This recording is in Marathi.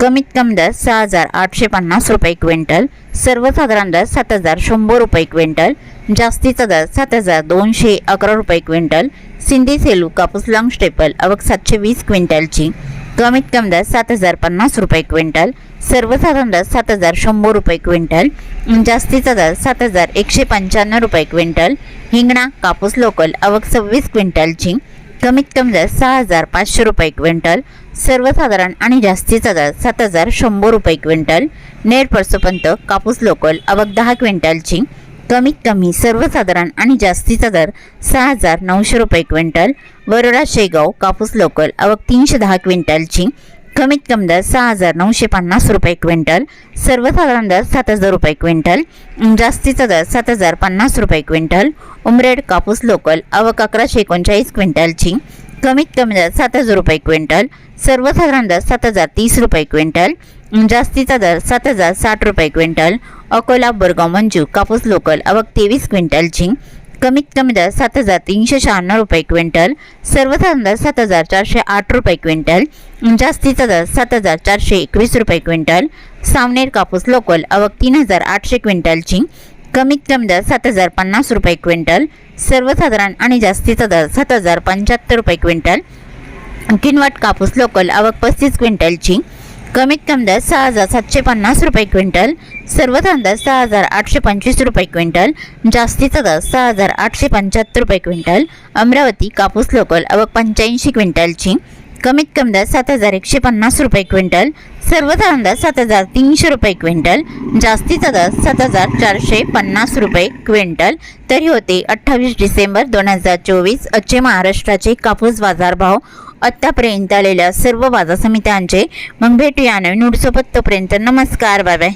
कमीत कमी दर सहा हजार आठशे पन्नास रुपये क्विंटल सर्वसाधारण दर सात हजार शंभर रुपये क्विंटल जास्तीचा दर सात हजार दोनशे अकरा रुपये क्विंटल सिंधी सेलू कापूस लॉंग स्टेपल अवक सातशे वीस क्विंटलची. कमीत कमी दर सात हजार पन्नास रुपये क्विंटल सर्वसाधारण दर सात हजार शंभर रुपये क्विंटल जास्तीचा दर सात हजार एकशे पंच्याण्णव रुपये क्विंटल हिंगणा कापूस लोकल अवक सव्वीस क्विंटलची. कमीत कमी दर सहा हजार पाचशे रुपये क्विंटल सर्वसाधारण आणि जास्तीचा दर सात हजार शंभर रुपये क्विंटल नेर परसोपंत कापूस लोकल अवक दहा क्विंटलची कमीत कमी सर्वसाधारण आणि जास्तीचा दर सहा हजार नऊशे रुपये क्विंटल वरोडा शेगाव कापूस लोकल अवक तीनशे दहा क्विंटलची कमीत कमी दर सहा हजार नऊशे पन्नास रुपये क्विंटल सर्वसाधारण दर सात हजार रुपये क्विंटल जास्तीचा दर सात हजार पन्नास रुपये क्विंटल उमरेड कापूस लोकल अवक अकराशे एकोणचाळीस क्विंटलची कमीत कमी दर सात हजार रुपये क्विंटल सर्वसाधारण दर सात हजार तीस रुपये क्विंटल जास्तीचा दर सात हजार साठ रुपये क्विंटल अकोला बोरगाव मंजू कापूस लोकल अवक तेवीस क्विंटलची कमीत कमी दर सात हजार तीनशे शहाण्णव रुपये क्विंटल सर्वसाधारण दर सात हजार चारशे आठ रुपये क्विंटल जास्तीचा दर सात हजार चारशे एकवीस रुपये क्विंटल सावनेर कापूस लोकल अवक तीन हजार आठशे क्विंटलची कमीत कमी दर सात हजार पन्नास रुपये क्विंटल सर्वसाधारण आणि जास्तीचा दर सात हजार पंच्याहत्तर रुपये क्विंटल किनवट कापूस लोकल आवक पस्तीस क्विंटलची कमीत कमी दर सहा हजार सातशे पन्नास रुपये क्विंटल सर्वसाधारण दर सहा हजार आठशे पंचवीस रुपये क्विंटल जास्तीचा दर सहा हजार आठशे पंच्याहत्तर रुपये क्विंटल अमरावती कापूस लोकल अवक पंच्याऐंशी क्विंटलची. कमीत कमी दर सात हजार एकशे पन्नास रुपये क्विंटल सर्वसाधारण दर सात हजार तीनशे रुपये क्विंटल जास्तीचा दर सात हजार चारशे पन्नास रुपये क्विंटल. तरी होते अठ्ठावीस डिसेंबर दोन हजार चोवीस आजचे महाराष्ट्राचे कापूस बाजारभाव आत्तापर्यंत आलेल्या सर्व बाजार समित्यांचे मग भेटूया नवीन सोबत तोपर्यंत नमस्कार बाय बाय